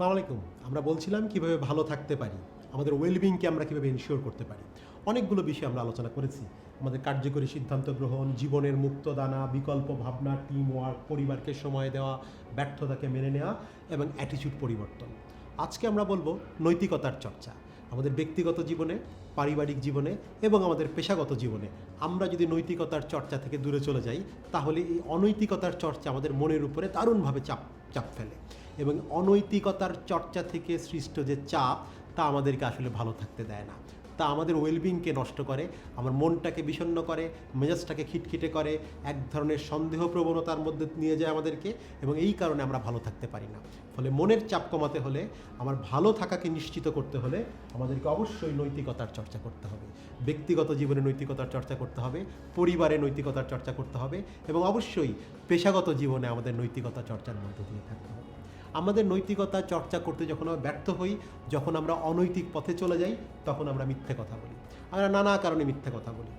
আসসালামু আলাইকুম। আমরা বলছিলাম কীভাবে ভালো থাকতে পারি, আমাদের ওয়েলবিংকে আমরা কীভাবে ইনশিওর করতে পারি। অনেকগুলো বিষয় আমরা আলোচনা করেছি। আমাদের কার্যকরী সিদ্ধান্ত গ্রহণ, জীবনের মুক্ত দানা, বিকল্প ভাবনা টিম ওয়ার্ক পরিবারকে সময় দেওয়া, ব্যর্থতাকে মেনে নেওয়া এবং অ্যাটিটিউড পরিবর্তন। আজকে আমরা বলব নৈতিকতার চর্চা। আমাদের ব্যক্তিগত জীবনে, পারিবারিক জীবনে এবং আমাদের পেশাগত জীবনে আমরা যদি নৈতিকতার চর্চা থেকে দূরে চলে যাই, তাহলে এই অনৈতিকতার চর্চা আমাদের মনের উপরে দারুণভাবে চাপ চাপ ফেলে। এবং অনৈতিকতার চর্চা থেকে সৃষ্ট যে চাপ, তা আমাদেরকে আসলে ভালো থাকতে দেয় না। তা আমাদের ওয়েলবিংকে নষ্ট করে, আমার মনটাকে বিষণ্ণ করে, মেজাজটাকে খিটখিটে করে, এক ধরনের সন্দেহ প্রবণতার মধ্যে নিয়ে যায় আমাদেরকে এবং এই কারণে আমরা ভালো থাকতে পারি না। ফলে মনের চাপ কমাতে হলে, আমার ভালো থাকাকে নিশ্চিত করতে হলে আমাদেরকে অবশ্যই নৈতিকতার চর্চা করতে হবে। ব্যক্তিগত জীবনে নৈতিকতার চর্চা করতে হবে, পরিবারে নৈতিকতার চর্চা করতে হবে এবং অবশ্যই পেশাগত জীবনে আমাদের নৈতিকতা চর্চার মধ্যে দিয়ে থাকতে হবে। আমাদের নৈতিকতা চর্চা করতে যখন আমরা ব্যর্থ হই, যখন আমরা অনৈতিক পথে চলে যাই, তখন আমরা মিথ্যে কথা বলি। আমরা নানা কারণে মিথ্যে কথা বলি।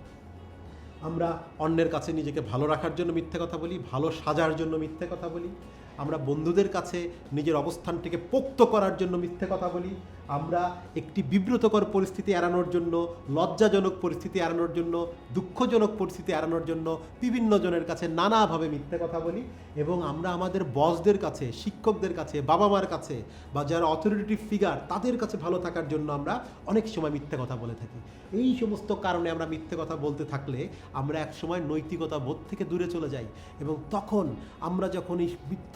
আমরা অন্যের কাছে নিজেকে ভালো রাখার জন্য মিথ্যে কথা বলি, ভালো সাজার জন্য মিথ্যে কথা বলি। আমরা বন্ধুদের কাছে নিজের অবস্থানটিকে পোক্ত করার জন্য মিথ্যে কথা বলি। আমরা একটি বিব্রতকর পরিস্থিতি এড়ানোর জন্য, লজ্জাজনক পরিস্থিতি এড়ানোর জন্য, দুঃখজনক পরিস্থিতি এড়ানোর জন্য বিভিন্ন জনের কাছে নানাভাবে মিথ্যে কথা বলি এবং আমরা আমাদের বসদের কাছে, শিক্ষকদের কাছে বাবা মার কাছে বা যারা অথরিটেটিভ ফিগার তাদের কাছে ভালো থাকার জন্য আমরা অনেক সময় মিথ্যে কথা বলে থাকি। এই সমস্ত কারণে আমরা মিথ্যে কথা বলতে থাকলে আমরা এক সময় নৈতিকতা বোধ থেকে দূরে চলে যাই এবং তখন আমরা যখন এই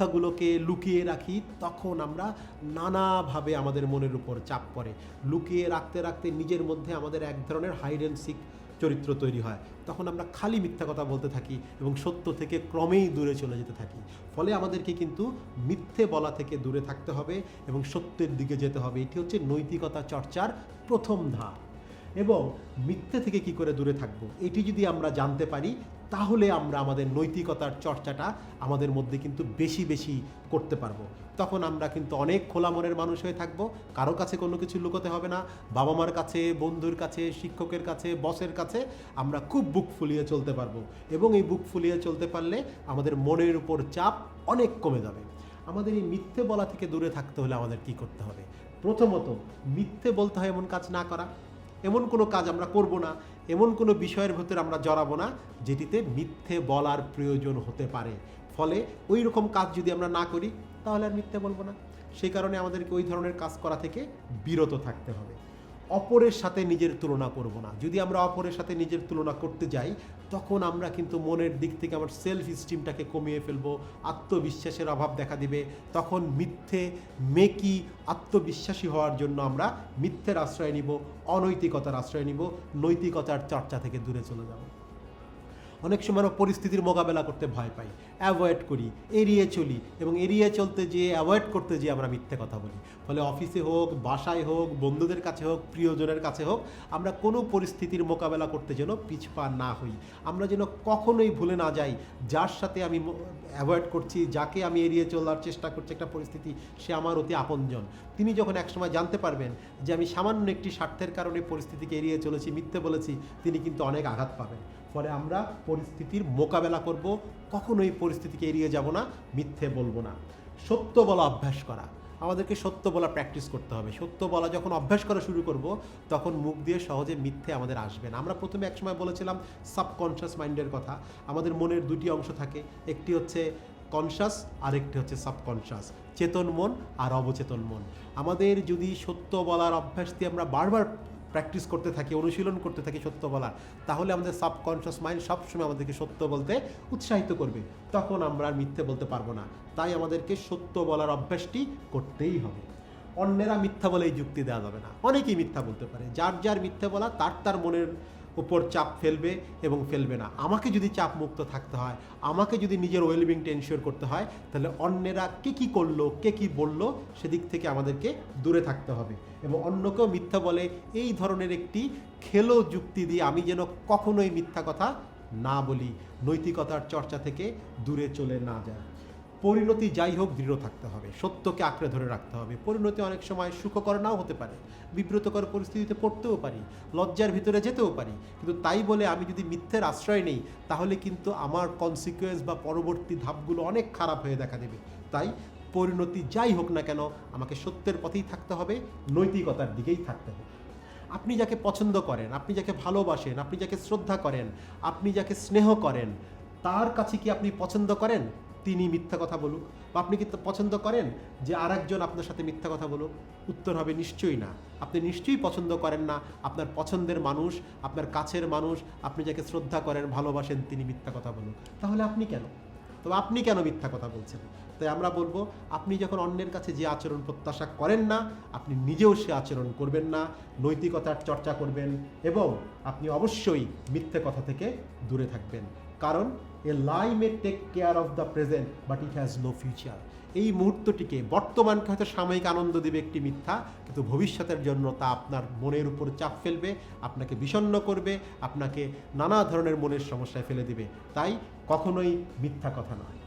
মিথ্যাগুলোকে লুকিয়ে রাখি, তখন আমরা নানাভাবে আমাদের মনের উপর চাপ পড়ে। লুকিয়ে রাখতে রাখতে নিজের মধ্যে আমাদের এক ধরনের হাইড অ্যান্ড সিক চরিত্র তৈরি হয়। তখন আমরা খালি মিথ্যা কথা বলতে থাকি এবং সত্য থেকে ক্রমেই দূরে চলে যেতে থাকি। ফলে আমাদেরকে কিন্তু মিথ্যে বলা থেকে দূরে থাকতে হবে এবং সত্যের দিকে যেতে হবে। এটি হচ্ছে নৈতিকতা চর্চার প্রথম ধাপ। এবং মিথ্যে থেকে কি করে দূরে থাকব? এটি যদি আমরা জানতে পারি তাহলে আমরা আমাদের নৈতিকতার চর্চাটা আমাদের মধ্যে কিন্তু বেশি বেশি করতে পারব। তখন আমরা কিন্তু অনেক খোলা মনের মানুষ হয়ে থাকব। কারও কাছে কোনো কিছু লুকোতে হবে না। বাবা মার কাছে, বন্ধুর কাছে, শিক্ষকের কাছে, বসের কাছে আমরা খুব বুক ফুলিয়ে চলতে পারব। এবং এই বুক ফুলিয়ে চলতে পারলে আমাদের মনের উপর চাপ অনেক কমে যাবে। আমাদের এই মিথ্যে বলা থেকে দূরে থাকতে হলে আমাদের কি করতে হবে? প্রথমত, মিথ্যে বলতে হয় এমন কাজ না করা। এমন কোনো কাজ আমরা করব না, এমন কোনো বিষয়ের ভেতরে আমরা জড়াবো না, যেটিতে মিথ্যে বলার প্রয়োজন হতে পারে। ফলে ওই রকম কাজ যদি আমরা না করি, তাহলে আর মিথ্যে বলব না। সেই কারণে আমাদেরকে ওই ধরনের কাজ করা থেকে বিরত থাকতে হবে। অপরের সাথে নিজের তুলনা করব না। যদি আমরা অপরের সাথে নিজের তুলনা করতে যাই, তখন আমরা কিন্তু মনের দিক থেকে আমার সেলফ স্টিমটাকে কমিয়ে ফেলব, আত্মবিশ্বাসের অভাব দেখা দিবে। তখন মিথ্যে, মেকি, আত্মবিশ্বাসী হওয়ার জন্য আমরা মিথ্যের আশ্রয় নিব, অনৈতিকতার আশ্রয় নিব, নৈতিকতার চর্চা থেকে দূরে চলে যাব। অনেক সময় আমরা পরিস্থিতির মোকাবেলা করতে ভয় পাই। অ্যাভয়েড করি, এড়িয়ে চলি এবং এড়িয়ে চলতে যেয়ে অ্যাভয়েড করতে যেয়ে আমরা মিথ্যে কথা বলি। ফলে অফিসে হোক, বাসায় হোক, বন্ধুদের কাছে হোক, প্রিয়জনের কাছে হোক, আমরা কোনো পরিস্থিতির মোকাবেলা করতে যেন পিছপা না হই। আমরা যেন কখনোই ভুলে না যাই, যার সাথে আমি অ্যাভয়েড করছি, যাকে আমি এড়িয়ে চলার চেষ্টা করছি একটা পরিস্থিতি, সে আমার অতি আপনজন। তিনি যখন একসময় জানতে পারবেন যে, আমি সামান্য একটি স্বার্থের কারণে পরিস্থিতিকে এড়িয়ে চলেছি, মিথ্যে বলেছি, তিনি কিন্তু অনেক আঘাত পাবেন। ফলে আমরা পরিস্থিতির মোকাবেলা করব। কখনোই পরিস্থিতিকে এড়িয়ে যাব না, মিথ্যে বলব না। সত্য বলা অভ্যাস করা। আমাদেরকে সত্য বলা প্র্যাকটিস করতে হবে। সত্য বলা যখন অভ্যাস করা শুরু করব, তখন মুখ দিয়ে সহজে মিথ্যে আমাদের আসবে না। আমরা প্রথমে একসময় বলেছিলাম সাবকনশিয়াস মাইন্ডের কথা। আমাদের মনের দুটি অংশ থাকে। একটি হচ্ছে কনশাস আর একটি হচ্ছে সাবকনশাস চেতন মন আর অবচেতন মন। আমাদের যদি সত্য বলার অভ্যাস দিয়ে আমরা বারবার প্র্যাকটিস করতে থাকি, অনুশীলন করতে থাকি সত্য বলার, তাহলে আমাদের সাবকনশিয়াস মাইন্ড সবসময় আমাদেরকে সত্য বলতে উৎসাহিত করবে। তখন আমরা আর মিথ্যে বলতে পারব না। তাই আমাদেরকে সত্য বলার অভ্যাসটি করতেই হবে। অন্যেরা মিথ্যা বলেই যুক্তি দেওয়া যাবে না। অনেকেই মিথ্যা বলতে পারে। যার যার মিথ্যা বলা, তার তার মনের উপর চাপ ফেলবে এবং ফেলবে না। আমাকে যদি চাপ মুক্ত থাকতে হয়, আমাকে যদি নিজের ওয়েলবিংটা এনশিওর করতে হয়, তাহলে অন্যেরা কে কী করল, কে কী বলল, সেদিক থেকে আমাদেরকে দূরে থাকতে হবে। এবং অন্যকেও মিথ্যা বলে এই ধরনের একটি খেলো যুক্তি দিয়ে আমি যেন কখনোই মিথ্যা কথা না বলি, নৈতিকতার চর্চা থেকে দূরে চলে না যায় পরিণতি যাই হোক দৃঢ় থাকতে হবে, সত্যকে আঁকড়ে ধরে রাখতে হবে। পরিণতি অনেক সময় সুখকর নাও হতে পারে, বিব্রতকর পরিস্থিতিতে পড়তেও পারি, লজ্জার ভিতরে যেতেও পারি, কিন্তু তাই বলে আমি যদি মিথ্যের আশ্রয় নেই, তাহলে কিন্তু আমার কনসিকুয়েন্স বা পরবর্তী ধাপগুলো অনেক খারাপ হয়ে দেখা দেবে। তাই পরিণতি যাই হোক না কেন, আমাকে সত্যের পথেই থাকতে হবে, নৈতিকতার দিকেই থাকতে হবে। আপনি যাকে পছন্দ করেন, আপনি যাকে ভালোবাসেন, আপনি যাকে শ্রদ্ধা করেন, আপনি যাকে স্নেহ করেন, তার কাছে কি আপনি পছন্দ করেন? তিনি মিথ্যা কথা বলুক। বা আপনি কি তা পছন্দ করেন যে আরেকজন আপনার সাথে মিথ্যা কথা বলুক? উত্তর হবে, নিশ্চয়ই না। আপনি নিশ্চয়ই পছন্দ করেন না। আপনার পছন্দের মানুষ, আপনার কাছের মানুষ, আপনি যাকে শ্রদ্ধা করেন, ভালোবাসেন, তিনি মিথ্যা কথা বলুক। তাহলে আপনি কেন? তবে আপনি কেন মিথ্যা কথা বলছেন? তাই আমরা বলব, আপনি যখন অন্যের কাছে যে আচরণ প্রত্যাশা করেন না, আপনি নিজেও সে আচরণ করবেন না, নৈতিকতার চর্চা করবেন এবং আপনি অবশ্যই মিথ্যে কথা থেকে দূরে থাকবেন। কারণ a lie may take care of the present but it has no future এই মুহূর্তটিকে বর্তমানকে হয়তো সাময়িক আনন্দ দেবে একটি মিথ্যা, কিন্তু ভবিষ্যতের জন্য তা আপনার মনের উপর চাপ ফেলবে, আপনাকে বিষণ্ন করবে, আপনাকে নানা ধরনের মনের সমস্যায় ফেলে দেবে। তাই কখনোই মিথ্যা কথা নয়।